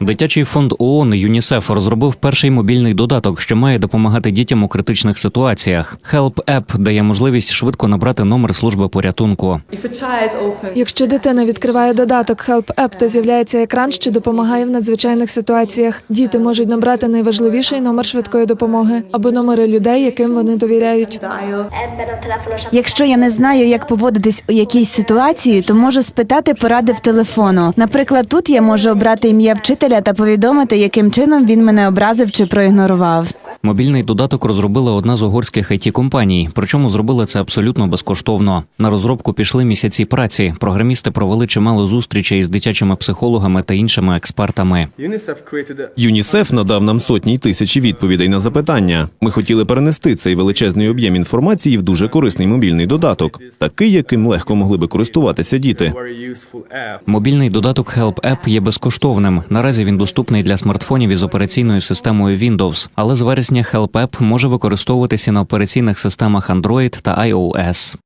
Дитячий фонд ООН ЮНІСЕФ розробив перший мобільний додаток, що має допомагати дітям у критичних ситуаціях. Help App дає можливість швидко набрати номер служби порятунку. Якщо дитина відкриває додаток Help App, то з'являється екран, що допомагає в надзвичайних ситуаціях. Діти можуть набрати найважливіший номер швидкої допомоги або номери людей, яким вони довіряють. Якщо я не знаю, як поводитись у якійсь ситуації, то можу спитати поради в телефону. Наприклад, тут я можу обрати ім'я вчителя та повідомити, яким чином він мене образив чи проігнорував. Мобільний додаток розробила одна з угорських it компаній причому зробили це абсолютно безкоштовно. На розробку пішли місяці праці. Програмісти провели чимало зустрічей з дитячими психологами та іншими експертами. ЮНІСЕФ надав нам сотні й тисячі відповідей на запитання. Ми хотіли перенести цей величезний об'єм інформації в дуже корисний мобільний додаток, такий, яким легко могли би користуватися діти. Мобільний додаток Help App є безкоштовним. Наразі він доступний для смартфонів із операційною системою Windows, але з вересня Help App може використовуватися на операційних системах Android та iOS.